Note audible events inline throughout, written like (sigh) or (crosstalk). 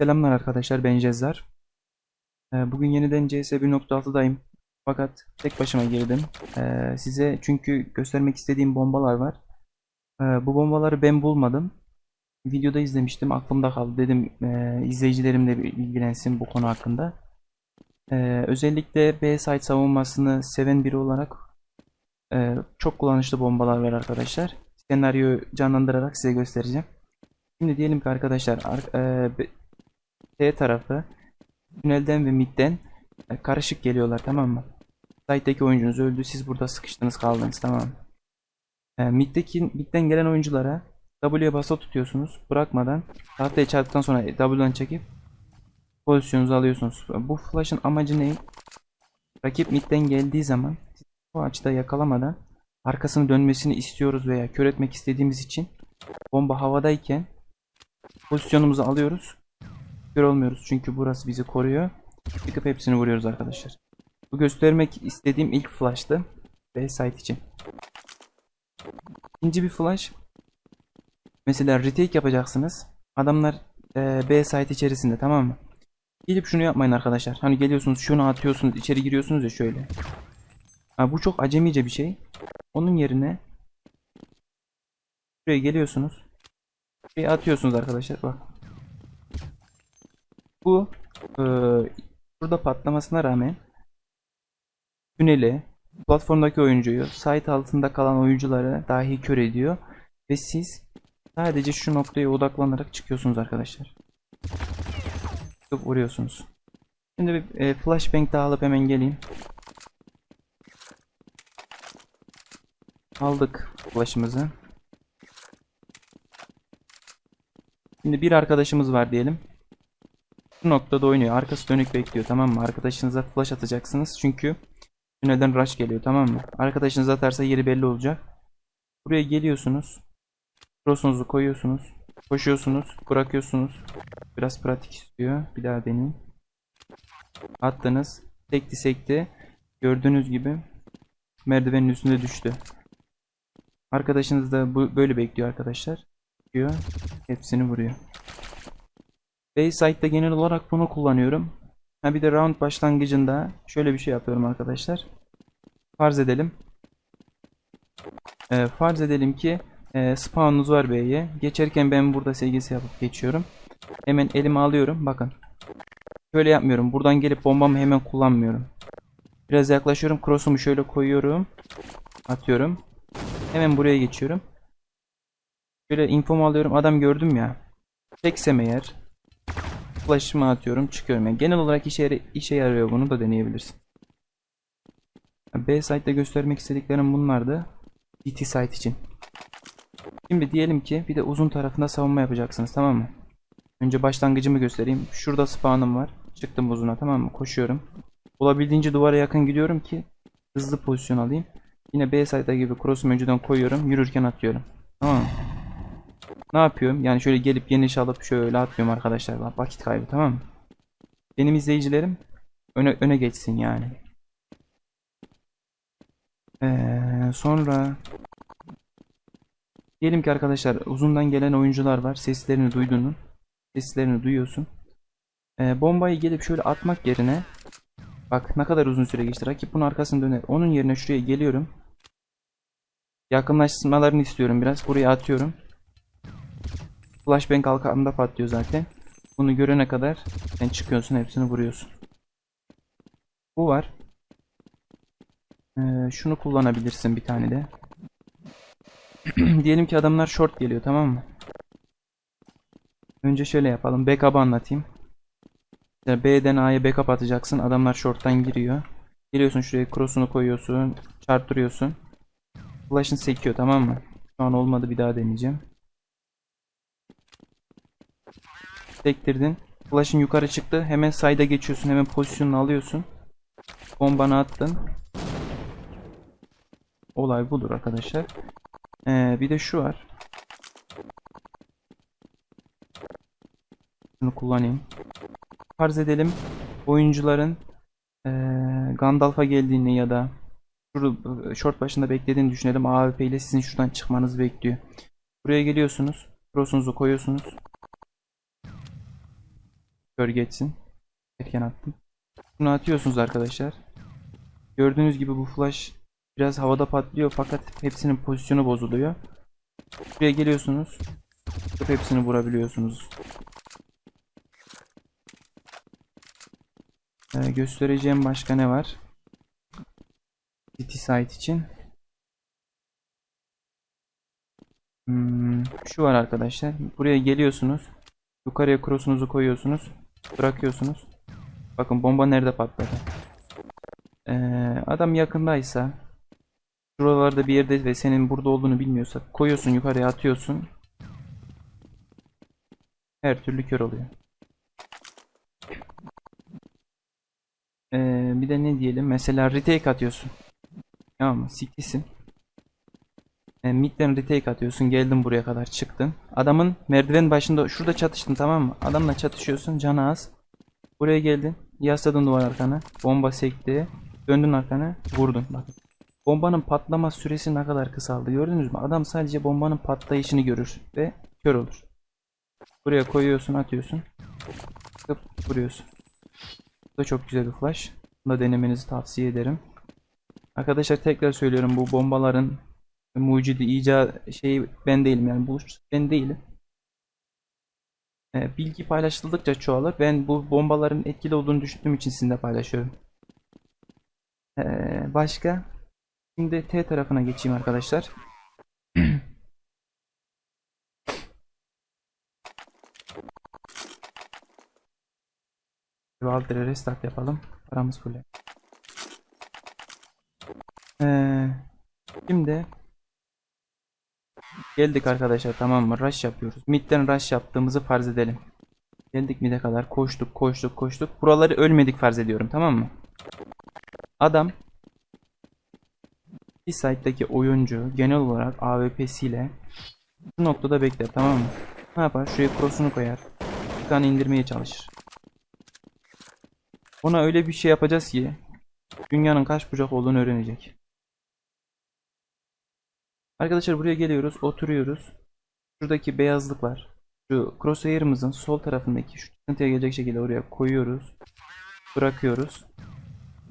Selamlar arkadaşlar ben Cezzar. Ee, Bugün yeniden CS 1.6'dayım. Fakat tek başıma girdim. Ee, Size çünkü göstermek istediğim bombalar var. Ee, Bu bombaları ben bulmadım. Videoda izlemiştim aklımda kaldı. Dedim e, izleyicilerim de bilgilensin bu konu hakkında. Özellikle B site savunmasını seven biri olarak e, çok kullanışlı bombalar var arkadaşlar. Senaryoyu canlandırarak size göstereceğim. Şimdi diyelim ki arkadaşlar e, T tarafı tünelden ve midden e, karışık geliyorlar tamam mı? Site'deki oyuncunuz öldü. Siz burada sıkıştınız kaldınız tamam mı? E, mid'deki, midden gelen oyunculara W'ye basa tutuyorsunuz. Bırakmadan tahtaya çarptıktan sonra W'den çekip pozisyonunuzu alıyorsunuz. Bu flash'ın amacı ne? Rakip midden geldiği zaman bu açıda yakalamadan arkasını dönmesini istiyoruz veya kör etmek istediğimiz için bomba havadayken pozisyonumuzu alıyoruz. Kör olmuyoruz çünkü burası bizi koruyor. Çıkıp hepsini vuruyoruz arkadaşlar. Bu göstermek istediğim ilk flash'tı. B site için. İkinci bir flash. Mesela retake yapacaksınız. Adamlar e, B site içerisinde tamam mı? Gelip şunu yapmayın arkadaşlar. Hani geliyorsunuz şunu atıyorsunuz içeri giriyorsunuz ya şöyle. Ha, bu çok acemice bir şey. Onun yerine buraya geliyorsunuz. Şuraya atıyorsunuz arkadaşlar bak. Bu e, burada patlamasına rağmen tüneli, platformdaki oyuncuyu, site altında kalan oyuncuları dahi kör ediyor ve siz sadece şu noktaya odaklanarak çıkıyorsunuz arkadaşlar. Çıkıp vuruyorsunuz. Şimdi bir e, flashbang daha alıp hemen geleyim. Aldık flash'ımızı. Şimdi bir arkadaşımız var diyelim. Bu noktada oynuyor. Arkası dönük bekliyor tamam mı? Arkadaşınıza flash atacaksınız. Çünkü tünelden rush geliyor tamam mı? Arkadaşınız atarsa yeri belli olacak. Buraya geliyorsunuz. Cross'unuzu koyuyorsunuz. Koşuyorsunuz. Bırakıyorsunuz. Biraz pratik istiyor. Bir daha deneyin. Attınız. Sekti sekti. Gördüğünüz gibi merdivenin üstünde düştü. Arkadaşınız da bu böyle bekliyor arkadaşlar. Diyor. Hepsini vuruyor. Bayside'da genel olarak bunu kullanıyorum. Ha bir de round başlangıcında şöyle bir şey yapıyorum arkadaşlar. Farz edelim. Ee, farz edelim ki e, spawn'unuz var B'ye. Geçerken ben burada SGS yapıp geçiyorum. Hemen elime alıyorum. Bakın. Şöyle yapmıyorum. Buradan gelip bombamı hemen kullanmıyorum. Biraz yaklaşıyorum. Cross'umu şöyle koyuyorum. Atıyorum. Hemen buraya geçiyorum. Şöyle infomu alıyorum. Adam gördüm ya. Çeksem eğer flash'ımı atıyorum çıkıyorum. Yani genel olarak işe, yara- işe yarıyor bunu da deneyebilirsin. B site'de göstermek istediklerim bunlardı. DT site için. Şimdi diyelim ki bir de uzun tarafında savunma yapacaksınız tamam mı? Önce başlangıcımı göstereyim. Şurada spawn'ım var. Çıktım uzuna tamam mı? Koşuyorum. Olabildiğince duvara yakın gidiyorum ki hızlı pozisyon alayım. Yine B site'da gibi cross'umu önceden koyuyorum. Yürürken atıyorum. Tamam mı? Ne yapıyorum? Yani şöyle gelip geniş alıp şöyle atmıyorum arkadaşlar. Vakit kaybı tamam mı? Benim izleyicilerim öne, öne geçsin yani. Ee, sonra diyelim ki arkadaşlar uzundan gelen oyuncular var. Seslerini duydun. Seslerini duyuyorsun. Ee, bombayı gelip şöyle atmak yerine bak ne kadar uzun süre geçti. Rakip bunun arkasını döner. Onun yerine şuraya geliyorum. Yakınlaşmalarını istiyorum biraz. Buraya atıyorum. Flashbang kalkanında patlıyor zaten. Bunu görene kadar sen çıkıyorsun hepsini vuruyorsun. Bu var. Ee, şunu kullanabilirsin bir tane de. (clears throat) Diyelim ki adamlar short geliyor tamam mı? Önce şöyle yapalım. Backup'ı anlatayım. Mesela B'den A'ya backup atacaksın. Adamlar short'tan giriyor. Geliyorsun şuraya cross'unu koyuyorsun. Çarptırıyorsun. Flash'ın sekiyor tamam mı? Şu an olmadı bir daha deneyeceğim. Sektirdin. Flash'ın yukarı çıktı. Hemen side'a geçiyorsun. Hemen pozisyonunu alıyorsun. Bombanı attın. Olay budur arkadaşlar. Ee, bir de şu var. Şunu kullanayım. Farz edelim oyuncuların ee, Gandalf'a geldiğini ya da şurada short başında beklediğini düşünelim. AWP ile sizin şuradan çıkmanızı bekliyor. Buraya geliyorsunuz. Cross'unuzu koyuyorsunuz. Kör geçsin. Erken attım. Bunu atıyorsunuz arkadaşlar. Gördüğünüz gibi bu flash biraz havada patlıyor fakat hepsinin pozisyonu bozuluyor. Buraya geliyorsunuz. Hepsini vurabiliyorsunuz. Ee, göstereceğim başka ne var? City site için. Hmm, şu var arkadaşlar. Buraya geliyorsunuz. Yukarıya cross'unuzu koyuyorsunuz. Bırakıyorsunuz. Bakın bomba nerede patladı. Ee, adam yakındaysa şuralarda bir yerde ve senin burada olduğunu bilmiyorsa koyuyorsun yukarıya atıyorsun. Her türlü kör oluyor. Ee, bir de ne diyelim? Mesela retake atıyorsun. Tamam mı? City'sin. E, midden retake atıyorsun. Geldin buraya kadar çıktın. Adamın merdiven başında şurada çatıştın tamam mı? Adamla çatışıyorsun. Canı az. Buraya geldin. Yasladın duvar arkana. Bomba sekti. Döndün arkana. Vurdun. Bakın. Bombanın patlama süresi ne kadar kısaldı. Gördünüz mü? Adam sadece bombanın patlayışını görür ve kör olur. Buraya koyuyorsun, atıyorsun. Tıp vuruyorsun. Bu da çok güzel bir flash. Bunu da denemenizi tavsiye ederim. Arkadaşlar tekrar söylüyorum bu bombaların mucidi icat şey ben değilim yani bu ben değilim. Ee, bilgi paylaşıldıkça çoğalır. Ben bu bombaların etkili olduğunu düşündüğüm için sizinle paylaşıyorum. Ee, başka? Şimdi T tarafına geçeyim arkadaşlar. (clears throat) Valtter'e restart yapalım. Paramız full. Ee, şimdi geldik arkadaşlar tamam mı? Rush yapıyoruz. Mid'den rush yaptığımızı farz edelim. Geldik mid'e kadar koştuk koştuk koştuk. Buraları ölmedik farz ediyorum tamam mı? Adam bir site'daki oyuncu genel olarak AWP'siyle bu noktada bekler tamam mı? Ne yapar? Şuraya cross'unu koyar. Bir tane indirmeye çalışır. Ona öyle bir şey yapacağız ki dünyanın kaç bucak olduğunu öğrenecek. Arkadaşlar buraya geliyoruz, oturuyoruz. Şuradaki beyazlık var. Şu crosshair'ımızın sol tarafındaki şu çıkıntıya gelecek şekilde oraya koyuyoruz. Bırakıyoruz.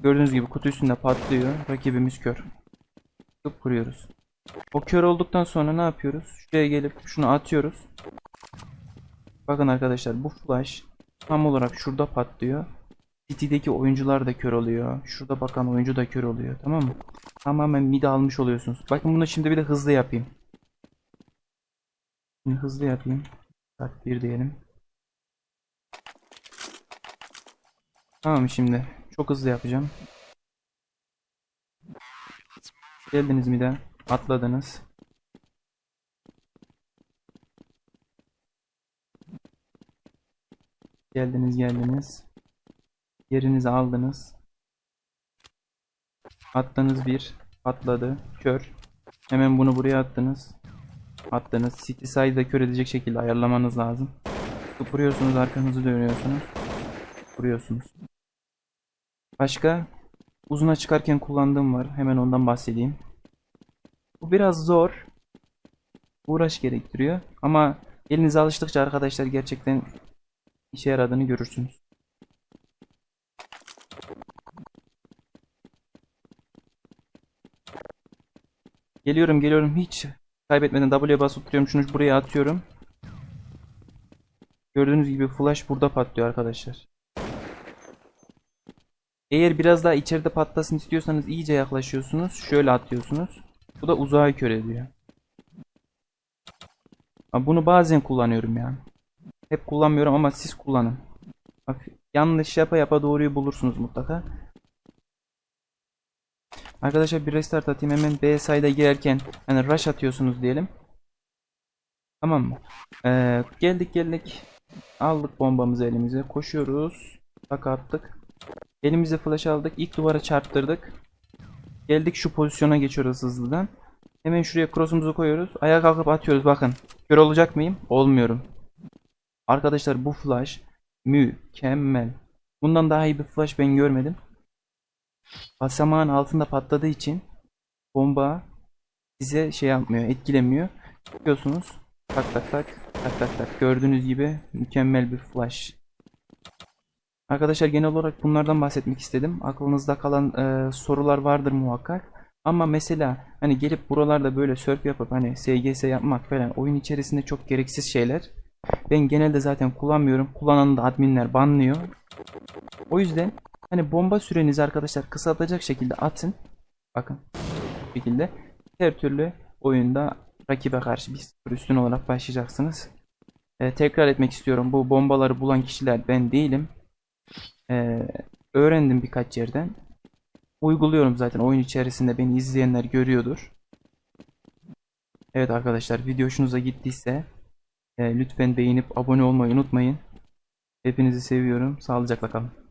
Gördüğünüz gibi kutu üstünde patlıyor. Rakibimiz kör. Tıp vuruyoruz. O kör olduktan sonra ne yapıyoruz? Şuraya gelip şunu atıyoruz. Bakın arkadaşlar bu flash tam olarak şurada patlıyor. City'deki oyuncular da kör oluyor. Şurada bakan oyuncu da kör oluyor. Tamam mı? Tamamen mid almış oluyorsunuz. Bakın bunu şimdi bir de hızlı yapayım. Şimdi hızlı yapayım. Saat 1 diyelim. Tamam şimdi. Çok hızlı yapacağım. Geldiniz mi de? Atladınız. Geldiniz geldiniz. Yerinizi aldınız. Attınız bir. Patladı. Kör. Hemen bunu buraya attınız. Attınız. City side'da kör edecek şekilde ayarlamanız lazım. Vuruyorsunuz arkanızı dönüyorsunuz. Vuruyorsunuz. Başka? Uzuna çıkarken kullandığım var. Hemen ondan bahsedeyim. Bu biraz zor. Uğraş gerektiriyor. Ama elinize alıştıkça arkadaşlar gerçekten işe yaradığını görürsünüz. Geliyorum geliyorum hiç kaybetmeden W'ye basıp duruyorum şunu buraya atıyorum. Gördüğünüz gibi flash burada patlıyor arkadaşlar. Eğer biraz daha içeride patlasın istiyorsanız iyice yaklaşıyorsunuz. Şöyle atıyorsunuz. Bu da uzağa kör ediyor. Bunu bazen kullanıyorum yani. Hep kullanmıyorum ama siz kullanın. Yanlış yapa yapa doğruyu bulursunuz mutlaka. Arkadaşlar bir restart atayım hemen B side'a girerken hani rush atıyorsunuz diyelim. Tamam mı? Ee, geldik geldik. Aldık bombamızı elimize. Koşuyoruz. Bak attık. Elimize flash aldık. İlk duvara çarptırdık. Geldik şu pozisyona geçiyoruz hızlıdan. Hemen şuraya cross'umuzu koyuyoruz. Ayağa kalkıp atıyoruz bakın. Kör olacak mıyım? Olmuyorum. Arkadaşlar bu flash mükemmel. Bundan daha iyi bir flash ben görmedim. Basamağın altında patladığı için bomba size şey yapmıyor, etkilemiyor. Çıkıyorsunuz. Tak tak tak tak tak tak. Gördüğünüz gibi mükemmel bir flash. Arkadaşlar genel olarak bunlardan bahsetmek istedim. Aklınızda kalan e, sorular vardır muhakkak. Ama mesela hani gelip buralarda böyle surf yapıp hani SGS yapmak falan oyun içerisinde çok gereksiz şeyler. Ben genelde zaten kullanmıyorum. Kullananı da adminler banlıyor. O yüzden hani bomba sürenizi arkadaşlar kısaltacak şekilde atın. Bakın bu şekilde her türlü oyunda rakibe karşı bir sıfır üstün olarak başlayacaksınız. Ee, tekrar etmek istiyorum. Bu bombaları bulan kişiler ben değilim. Ee, öğrendim birkaç yerden. Uyguluyorum zaten oyun içerisinde beni izleyenler görüyordur. Evet arkadaşlar video hoşunuza gittiyse e, lütfen beğenip abone olmayı unutmayın. Hepinizi seviyorum. Sağlıcakla kalın.